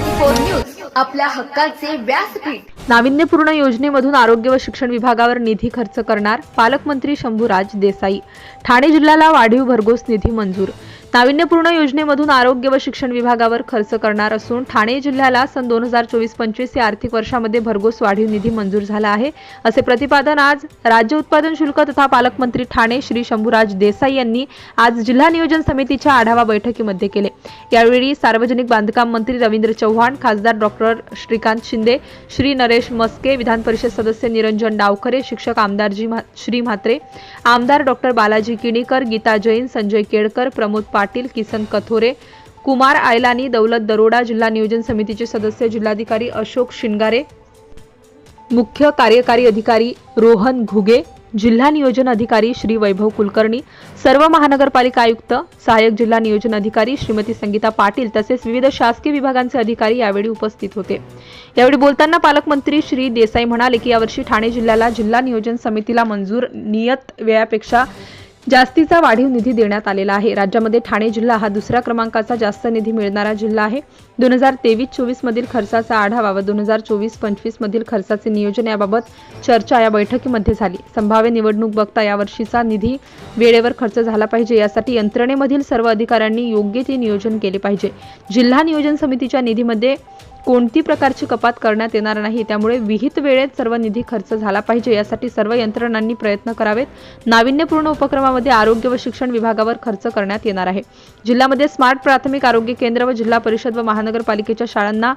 Four news आपल्या हक्काचे व्यासपीठ. नाविन्यपूर्ण योजनेमधून आरोग्य व शिक्षण विभागावर निधी खर्च करणार पालकमंत्री शंभूराज देसाई. ठाणे जिल्ह्याला वाढीव भरघोस निधी मंजूर. नाविन्यपूर्ण योजनेमधून आरोग्य व शिक्षण विभागावर खर्च करणार असून ठाणे जिल्ह्याला सन दोन हजार चोवीस पंचवीस या आर्थिक वर्षामध्ये भरघोस वाढीव निधी मंजूर झाला आहे. असे प्रतिपादन आज राज्य उत्पादन शुल्क तथा पालकमंत्री ठाणे श्री शंभूराज देसाई यांनी आज जिल्हा नियोजन समितीच्या आढावा बैठकीमध्ये केले. यावेळी सार्वजनिक बांधकाम मंत्री रवींद्र चव्हाण खासदार डॉक्टर श्रीकांत शिंदे श्री गणेश मस्के विधान परिषद सदस्य निरंजन डावखरे शिक्षक आमदारजी म्हा- श्री म्हात्रे आमदार डॉक्टर बालाजी किणीकर गीता जैन संजय केळकर प्रमोद पाटील किसन कथोरे कुमार आयलानी दौलत दरोडा जिल्हा नियोजन समितीचे सदस्य जिल्हाधिकारी अशोक शिंगारे मुख्य कार्यकारी अधिकारी रोहन घुगे जिल्हा नियोजन अधिकारी श्री वैभव कुलकर्णी सर्व महानगरपालिका आयुक्त सहाय्यक जिल्हा नियोजन अधिकारी श्रीमती संगीता पाटील तसेच विविध शासकीय विभागांचे अधिकारी यावेळी उपस्थित होते. यावेळी बोलताना पालकमंत्री श्री देसाई म्हणाले की यावर्षी ठाणे जिल्ह्याला जिल्हा नियोजन समितीला मंजूर नियत व्ययापेक्षा जास्तीचा वाढीव निधी देण्यात आलेला आहे. राज्यामध्ये ठाणे जिल्हा हा दुसऱ्या क्रमांकाचा जास्त निधी मिळणारा जिल्हा आहे. दोन हजार तेवीस चोवीस मधील खर्चाचा आढावा व दोन हजार चोवीस पंचवीस मधील खर्चाचे नियोजन याबाबत चर्चा या बैठकीमध्ये झाली. संभाव्य निवडणूक बघता यावर्षीचा निधी वेळेवर खर्च झाला पाहिजे. यासाठी यंत्रणेमधील सर्व अधिकाऱ्यांनी योग्य ते नियोजन केले पाहिजे. जिल्हा नियोजन समितीच्या निधीमध्ये कोणती प्रकारची कपात करण्यात येणार नाही त्यामुळे विहित वेळेत सर्व निधी खर्च झाला पाहिजे यासाठी सर्व यंत्रणांनी प्रयत्न करावेत. नाविन्यपूर्ण उपक्रमामध्ये आरोग्य व शिक्षण विभागावर खर्च करण्यात येणार आहे. जिल्ह्यामध्ये स्मार्ट प्राथमिक आरोग्य केंद्र व जिल्हा परिषद व महानगरपालिकेच्या शाळांना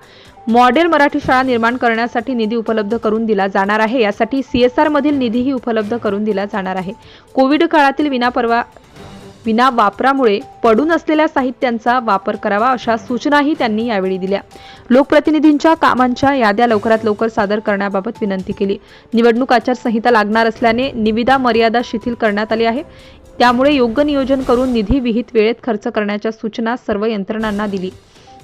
मॉडेल मराठी शाळा निर्माण करण्यासाठी निधी उपलब्ध करून दिला जाणार आहे. यासाठी सीएसआर मधील निधीही उपलब्ध करून दिला जाणार आहे. कोविड काळातील विनापरवा विना वापरामुळे पडून असलेल्या साहित्यांचा वापर करावा अशा सूचनाही त्यांनी यावेळी दिल्या. लोकप्रतिनिधींच्या कामांच्या याद्या लवकरात लवकर सादर करण्याबाबत विनंती केली. निवडणूक आचारसंहिता लागणार असल्याने निविदा मर्यादा शिथिल करण्यात आली आहे. त्यामुळे योग्य नियोजन करून निधी विहित वेळेत खर्च करण्याच्या सूचना सर्व यंत्रणांना दिली.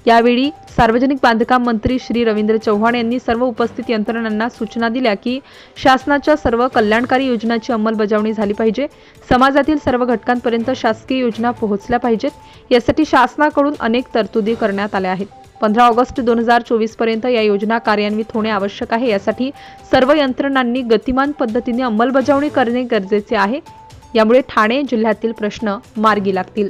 यावेळी सार्वजनिक बांधकाम मंत्री श्री रवींद्र चव्हाण यांनी सर्व उपस्थित यंत्रणांना सूचना दिल्या की शासनाच्या सर्व कल्याणकारी योजनांची अंमलबजावणी झाली पाहिजे. समाजातील सर्व घटकांपर्यंत शासकीय योजना पोहोचल्या पाहिजेत. यासाठी शासनाकडून अनेक तरतुदी करण्यात आल्या आहेत. पंधरा ऑगस्ट दोन हजार चोवीसपर्यंत या योजना कार्यान्वित होणे आवश्यक आहे. यासाठी सर्व यंत्रणांनी गतिमान पद्धतीने अंमलबजावणी करणे गरजेचे आहे. यामुळे ठाणे जिल्ह्यातील प्रश्न मार्गी लागतील.